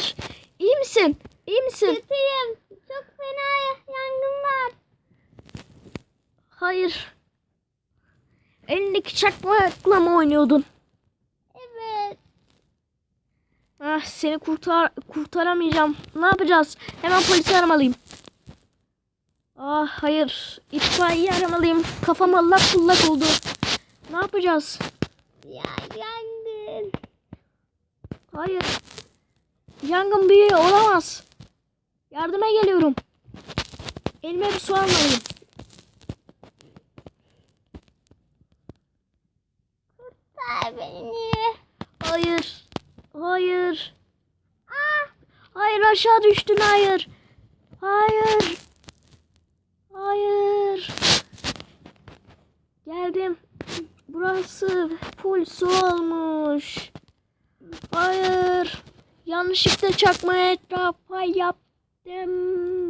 Hayır. İyi misin? İyi misin? Kötüyüm. Çok fena yangın var. Hayır. Elindeki çakmakla mı oynuyordun? Evet. Ah seni kurtar kurtaramayacağım. Ne yapacağız? Hemen polisi aramalıyım. Ah hayır. İtfaiye aramalıyım. Kafam allak bullak oldu. Ne yapacağız? Ya yangın. Hayır. Yangın büyüğü olamaz. Yardıma geliyorum. Elime bir su almalıyım. Kurtar beni. Hayır. Hayır. Hayır aşağı düştün hayır. Hayır. Hayır. Geldim. Burası full su olmuş. Hayır. Yanlışlıkla çakma etrafa yaptım.